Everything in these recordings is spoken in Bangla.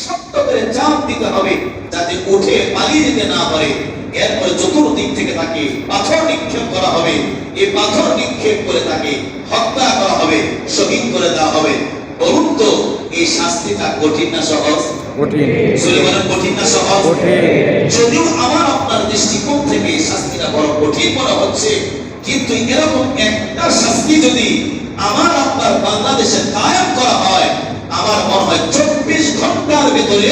শক্ত করে চাপ দিতে হবে যাতে উঠে পালিয়ে যেতে না পারে। এরপরে চতুর্দিক থেকে তাকে পাথর নিক্ষেপ করা হবে। এই পাথর নিক্ষেপ করে তাকে হত্যা করা হবে শহীদ করে দেওয়া হবে। বলুন তো এই শাস্তিটা কঠিন না সহজ? কঠিন। না সহজ? যদিও আমার আপনার দৃষ্টিকোণ থেকে শাস্তিটা বড় কঠিন মনে হচ্ছে কিন্তু এরকম একটা শাস্তি যদি আমার আপনার বাংলাদেশে কায়েম করা হয় আমার মনে হয় চব্বিশ ঘণ্টার ভিতরে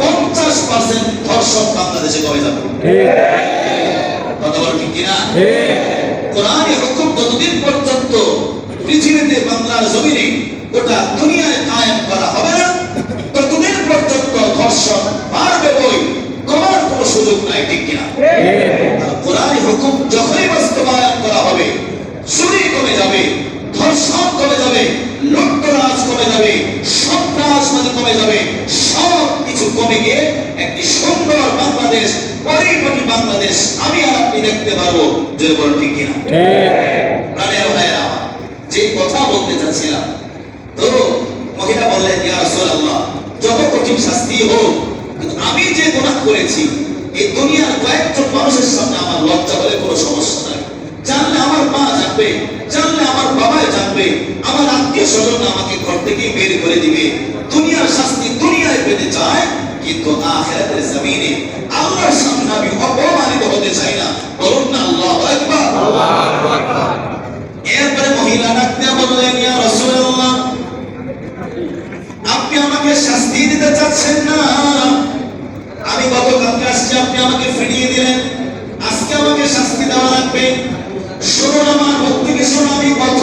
পঞ্চাশ পার্সেন্ট ধর্ষণ বাংলাদেশে কমে যাবে। কথা বলো ঠিক কিনা? কোরআনে হুকুম যতদিন পর্যন্ত পৃথিবীতে বাংলার জমিনে গোটা দুনিয়ায় কায়েম করা হবে না? ততদিন পর্যন্ত ধর্ষণ বাড়বে বই কমার কোনো সুযোগ নাই ঠিক কিনা আর কোরআনে হুকুম যখনই বাস্তবায়ন করা হবে চুরি কমে যাবে ধর্ষণ কমে যাবে লুটতরাজ কমে যাবে সন্ত্রাসবাদী কমে যাবে সব কিছু কমে গিয়ে একটি সুন্দর বাংলাদেশ পরিপটি বাংলাদেশ আমি আর আপনি দেখতে আমি যে গুনাহ করেছি, এই দুনিয়ার কয়েকজন মানুষের সামনে আমার লজ্জা হলে কোনো সমস্যা নাই। জানলে আমার মা জানবে, জানলে আমার বাবাই জানবে, আমার আত্মীয় স্বজন আমাকে ঘর থেকে বের করে দিবে। দুনিয়ার শাস্তি দুনিয়ায় পেতে চায়, কিন্তু আখিরাতের জমিনে আল্লাহর সামনে আমি অপমানিত হতে চাই না। আকবার আপনি আমাকে শাস্তি দিতে চাচ্ছেন না। আমি গতকালকে আসছি, আপনি আমাকে ফিরিয়ে দিলেন। আজকে আমাকে শাস্তি দেওয়া লাগবে। শুনুন আমার মুখ থেকে আমি কত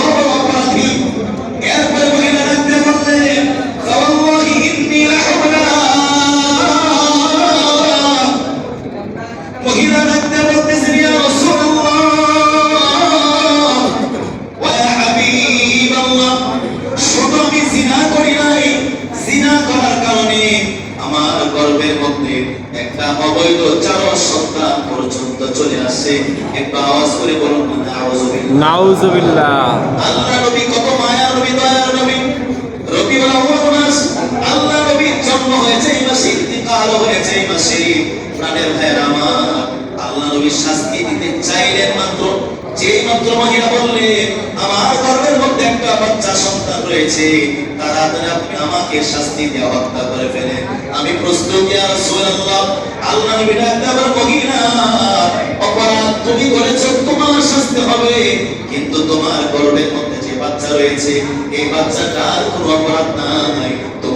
অবৈধ চার সন্তান পর্যন্ত চলে আসে। একটু আওয়াজ করে বলুন নাউজুবিল্লাহ। নাউজুবিল্লাহ। আল্লাহ নবী কত মায়া নবী দয়ার নবী। রবিউল আউয়াল মাস আল্লাহ নবীর জন্ম হয়েছে এই মাসে ইন্তিকাল হয়েছে এই মাসে। প্রাণের ভাইয়ের আমার আল্লাহ নবী শাস্তি দিতে চাইলেন মাত্র। যেই মাত্র মহিলা বললেন আমার গর্ভের মধ্যে একটা বাচ্চা রয়েছে, তারা আপনি আমাকে শাস্তি দেওয়া হত্যা করে ফেলে। আমি প্রস্তুত অপরাধ তুমি করেছ, তোমার শাস্তি হবে। কিন্তু তোমার গর্বের মধ্যে যে বাচ্চা রয়েছে, এই বাচ্চাটার কোনো অপরাধ নাই।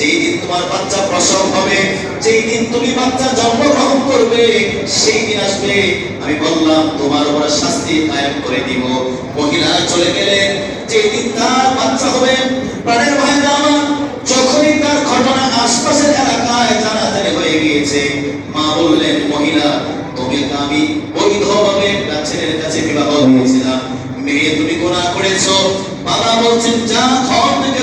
যেই দিন তোমার বাচ্চা প্রসব হবে, যেই দিন তুমি বাচ্চা জন্মগ্রহণ করবে, সেই দিন আসবে। আমি বললাম, তোমার উপর শাস্তি কায়েম করে দিব। মহিলা চলে গেলেন। যেই দিন তার বাচ্চা হবে, প্রাণের ভাইরা যখনই তার ঘটনা আশপাশের এলাকায় জানাজানি হয়ে গিয়েছে, মা বললেন, মহিলা তোমাকে আমি বৈধভাবে একটা ছেলের কাছে বিবাহ দিয়েছিলাম। মেয়ে তুমি গোনা করেছ। বাবা বলছেন, যা ঘর থেকে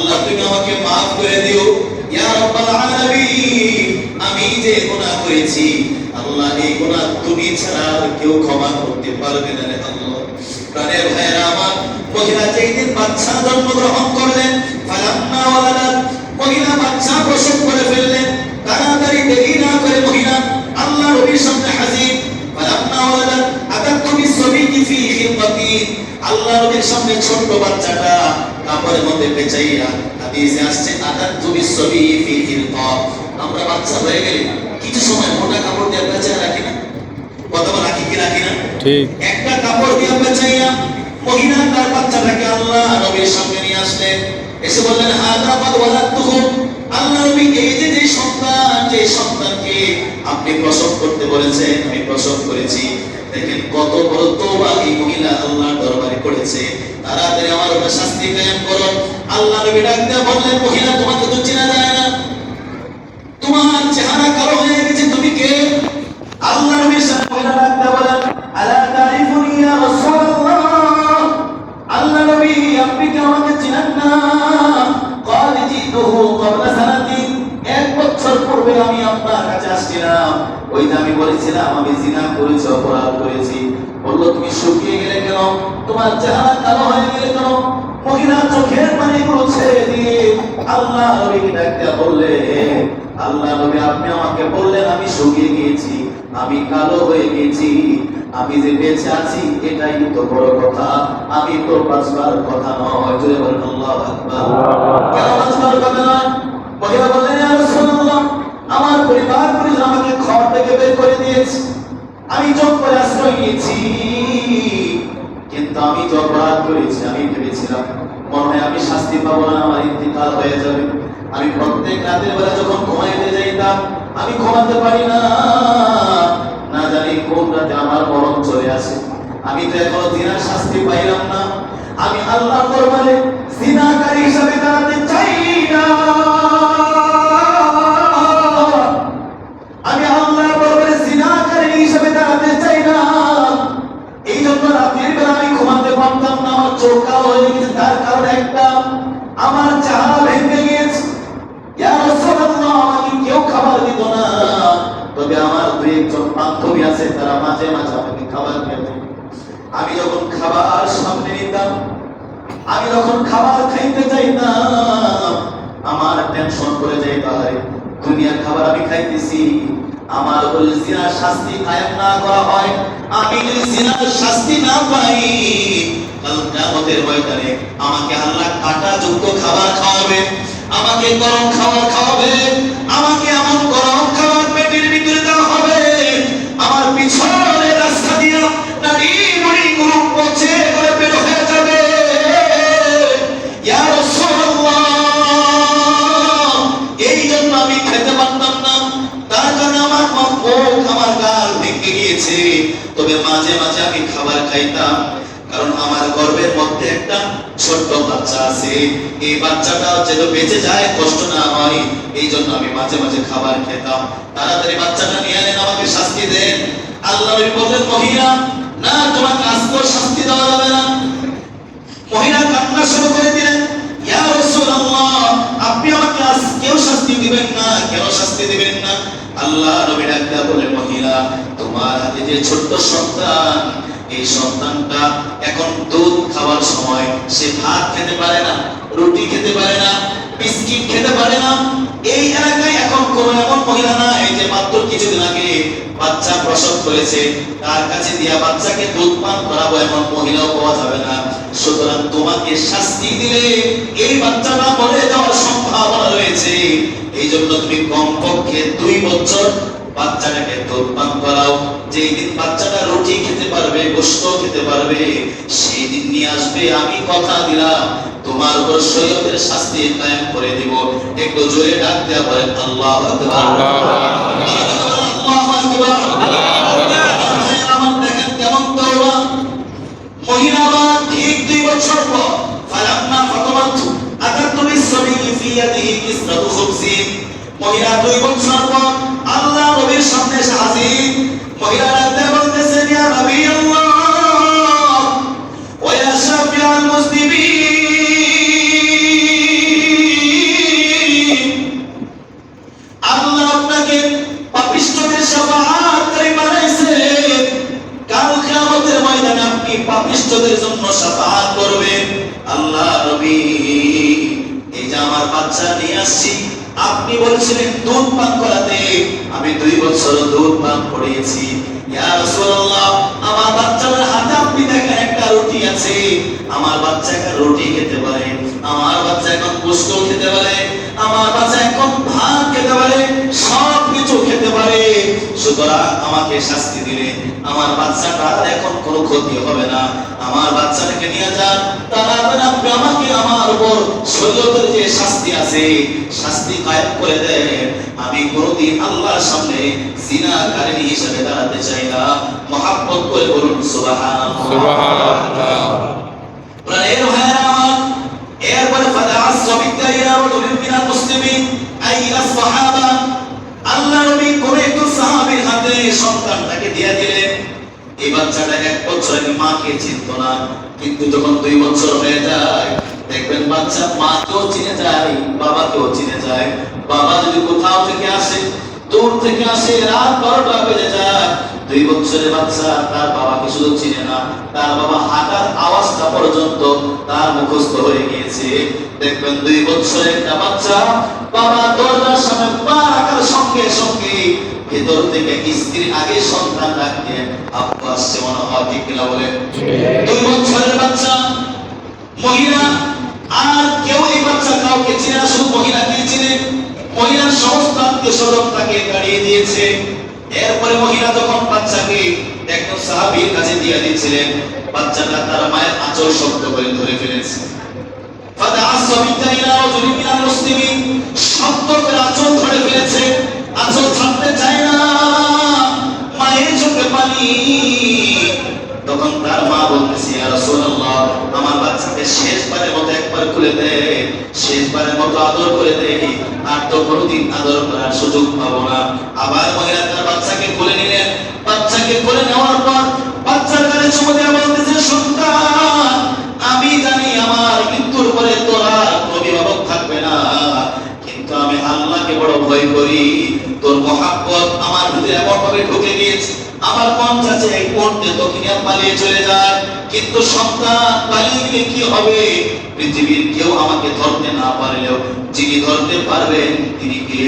আল্লাহ। তুমি আমাকে মাফ করে দিও ইয়া রাব্বাল আলামিন, আমি যে গুনাহ করেছি, আল্লাহ এই গুনাহ তুমি ছাড়া আর কেউ ক্ষমা করতে পারবে না রে আল্লাহ প্রাণের ভাইয়েরা আমার, মহিলা যেই দিন বাচ্চা জন্মগ্রহণ করলেন, ফালাম্মা ওয়ালাদাত মহিলা বাচ্চা প্রসব করে ফেললেন, তাড়াতাড়ি দেরি না করে মহিলা আল্লাহ নবীর সামনে হাজির ফালাম্মা ওয়ালাদাত আতাতু বিসবিকি ফি খিলকাতি আল্লাহ নবীর সামনে ছোট্ট বাচ্চাটা কাপড়ের মধ্যে পেঁচাইয়া হাদিসে আসছে আদার তুমি সবি ফি খিলকা আমরা বাচ্চা হয়ে গেলে কিছু সময় মোটা কাপড় দিয়ে আমরা চাই রাখি না। কথা রাখি কি রাখি না? ঠিক। একটা কাপড় দিয়ে আমরা চাইয়া মহিলা তার বাচ্চাটাকে আল্লাহ নবীর সামনে নিয়ে আসলেন এসে বললেন হাদা বাদ ওয়ালাদতুহু আল্লাহ নবী এই যে যে সন্তান, যে সন্তানকে আপনি প্রসব করতে বলেছেন, আমি প্রসব করেছি। দেখেন কত বড় তোবা এই মহিলা আল্লাহর দরবারে করেছে। তাড়াতাড়ি আমার উপর শাস্তি কায়েম করো। আল্লাহ নবী ডাক দিয়ে বললেন, মহিলা, তোমাকে তো চেনা যায় না। তোমার চেহারা কালো হয়ে গেছে, তুমি কে? আল্লাহ নবীর সাথে মহিলা ডাকতে বলেন, আলা তারিফুনি ইয়া রাসূলুল্লাহ? আল্লাহ নবী, আপনি কি আমাকে চিনেন না? এক বছর পূর্বে আমি আপনার কাছে আসছিলাম। ওই যে আমি বলেছিলাম আমি জিনা করেছি অপরাধ করেছি। বলল তুমি শুকিয়ে গেলে কেন? তোমার চেহারা কালো হয়ে গেলে কেন? মহিলা চোখের পানিগুলো ছেড়ে দিয়ে আল্লাহ নবীকে ডাক বললে আল্লাহ নবী আপনি আমাকে বললেন আমি শুকিয়ে গিয়েছি আমি কালো হয়ে গেছি আমি যে বেঁচে আছি এটাই তো বড় কথা। আমি তো বাঁচবার কথা নয়। জোরে বলেন আল্লাহু আকবার। আমার পরিবার পরিজন আমাকে ঘর থেকে বের করে দিয়েছে। আমি আশ্রয় নিয়েছি। কিন্তু আমি করেছি, আমি ভেবেছিলাম মনে আমি শাস্তি পাবো না, আমার ইন্তিকাল হয়ে যাবে। আমি প্রত্যেক রাতের বেলা যখন ঘুমাইতে যাইতাম, আমি ঘুমাতে পারি না। না জানি কোন রাতে আমার মরণ চলে আসে। আমি তো এখনও জিনার শাস্তি পাইলাম না। আমি আল্লাহ দরবারে জিনাকারী হিসাবে দাঁড়াতে চাই। আমি জিনাকারী হিসেবে দাঁড়াতে চাই না। আমার টেনশন করে যাই তাহলে দুনিয়ার খাবার আমি খাইতেছি। আমার বলে জিনার শাস্তি কায়েম না করা হয়, আমি যদি জিনার শাস্তি না পাই কাল কিয়ামতের ময়দানে আমাকে আল্লাহ কাটা যুক্ত খাবার খাওয়াবে, আমাকে গরম খাবার খাওয়াবে, আমাকে এমন গরম মাঝে মাঝে আমি খাবার খাইতাম, কারণ আমার গর্ভের মধ্যে একটা ছোট্ট বাচ্চা আছে। এই বাচ্চাটা যেন বেঁচে যায়, কষ্ট না হয়, এই জন্য আমি মাঝে মাঝে খাবার খেতাম। তাড়াতাড়ি বাচ্চাটা নিয়ে আনেন আমাকে শাস্তি দেন। আল্লাহ বললেন মহিলা, না তোমাকে আজকেও শাস্তি দেওয়া যাবে না। মহিলা কান্না শুরু করে দিলেন, ইয়া রাসূলুল্লাহ, আপনি আমাকে আজকেও শাস্তি দিবেন না, কেন শাস্তি দিবেন না? আল্লাহ নবী ডাকতে বলে মহিলা, তোমার হাতে যে ছোট্ট সন্তান, এই সন্তানটা এখন দুধ খাওয়ার সময় সে ভাত খেতে পারে না, রুটি খেতে পারে না, বিস্কিট খেতে পারে না। এই এলাকায় এখন কোন এমন মহিলা নাই যে মাত্র কিছুদিন আগে বাচ্চা প্রসব করেছে, তার কাছে দিয়া বাচ্চাকে দুধ পান করাবো এমন মহিলাও পাওয়া যাবে না। সুতরাং তোমাকে শাস্তি দিলে এই বাচ্চাটা মরে যাওয়ার সম্ভাবনা রয়েছে। এই জন্য তুমি কমপক্ষে দুই বছর বাচ্চাটাকে দুধ করাও। যেই দিন বাচ্চাটা রুটি খেতে পারবে গোস্ত খেতে পারবে সেই দিন নিয়ে আসবে। আমি কথা দিলাম, তোমার উপর সৈয়দের শাস্তি কায়েম করে দিব। একটু জোরে ডাক দেওয়া বলেন আল্লাহ মহিলা ঠিক দুই বছর পর ফি ইয়াদিহি খুবসিন মহিলা দুই বছর পর আল্লাহ নবীর সামনে এসে হাজির মহিলা রাতে বলতেছেন ইয়া নবী আল্লাহ, ওয়া শাফিআল মুসলিমিন। আল্লাহ আপনাকে পাপিষ্ঠদের শাফাআতকারী বানাইছে। কাল কিয়ামতের ময়দানে আপনি পাপিষ্ঠদের জন্য শাফাআত করবেন। আল্লাহ নবী। আমার বাচ্চা নিয়ে আসছি। আপনি বলছিলেন, দুধ পান করাতে। আমি দুই বছর দুধ পান করিয়েছি। আমার বাচ্চার হাতে আপনি দেখেন একটা রুটি আছে। আমার বাচ্চা একটা রুটি খেতে পারে। আমার বাচ্চা এখন পোস্ত খেতে পারে। আমার বাচ্চা এখন ভাত খেতে পারে। সুতরাং আমাকে শাস্তি দিলে। আমার বাচ্চাটার এখন কোনো ক্ষতি হবে না। আমার বাচ্চাটাকে নিয়ে যান। তারপরে আপনি আমাকে আমার উপর শরীয়তের যে শাস্তি আছে শাস্তি কায়েম করে দেন। আমি কোনদিন আল্লাহর সামনে জিনাকারিনী হিসেবে দাঁড়াতে চাই না। মহাব্বত করে বলুন সুবহানাল্লাহ। সুবহানাল্লাহ। প্রাণের ভাইয়েরা আমার এরপরে ফাদা আসবিকা ইলা রাজুলিন মিনাল মুসলিমিন। আই ইলা সাহাবা আল্লাহ নবী মাকে চিনত না। কিন্তু যখন দুই বছর হয়ে যায়, দেখবেন বাচ্চা মাকেও চিনে যায়, বাবাকেও চিনে যায়। বাবা যদি কোথাও থেকে আসে, দূর থেকে আসে, রাত বারোটা বেজে যায়, দুই বছরের বাচ্চা তার বাবাকে শুধু চিনে না, তার বাবা হাঁটার আওয়াজটা পর্যন্ত তার মুখস্থ হয়ে গিয়েছে। দেখবেন দুই বছরের একটা বাচ্চা বাবা দরজার সামনে সঙ্গে সঙ্গে ভেতর থেকে স্ত্রী আগে সন্তান ডাকতে আব্বা আসছে মনে হয় ঠিক কিনা বলে। দুই বছরের বাচ্চা মহিলা আর কেউ এই বাচ্চা কাউকে চিনে না শুধু মহিলাকে চিনে। মহিলার সমস্ত আত্মীয় স্বজন তাকে দাঁড়িয়ে দিয়েছে। এরপরে মহিলা যখন বাচ্চাকে একজন সাহাবীর কাছে দিয়ে দিয়েছিলেন বাচ্চাটা তার মায়ের আঁচল শক্ত করে ধরে ফেলেছে। ফাদাআসবিতা ইলা রাজুলিন মিনাল মুসলিমিন শক্ত করে আঁচল ধরে ফেলেছে। আঁচল ছাড়তে চায় না। মায়ের চোখে পানি। তখন তার মা বলতেছে রাসূলুল্লাহ, আমার বাচ্চাকে শেষবারের মতো একবার খুলে দে, শেষবারের মতো আদর করে দে। আর তো কোনোদিন আদর করার সুযোগ পাবো না। আবার মহিলা তার বাচ্চাকে কোলে নিলেন। বাচ্চাকে কোলে নেওয়ার পর বাচ্চার কাছে চুমু বলতেছে সন্তান আমি জানি আমার মৃত্যুর পরে তোরা অভিভাবক থাকবে না কিন্তু আমি আল্লাহকে বড় ভয় করি তোর মহাব্বত আমার ভিতরে এমন ভাবে ঢুকে আমার মন চাচ্ছে এই তোকে আর পালিয়ে চলে যায়। কিন্তু সন্তান পালিয়ে গেলে কি হবে? পৃথিবীর কেউ আমাকে ধরতে না পারলেও যিনি ধরতে পারবেন তিনি কে?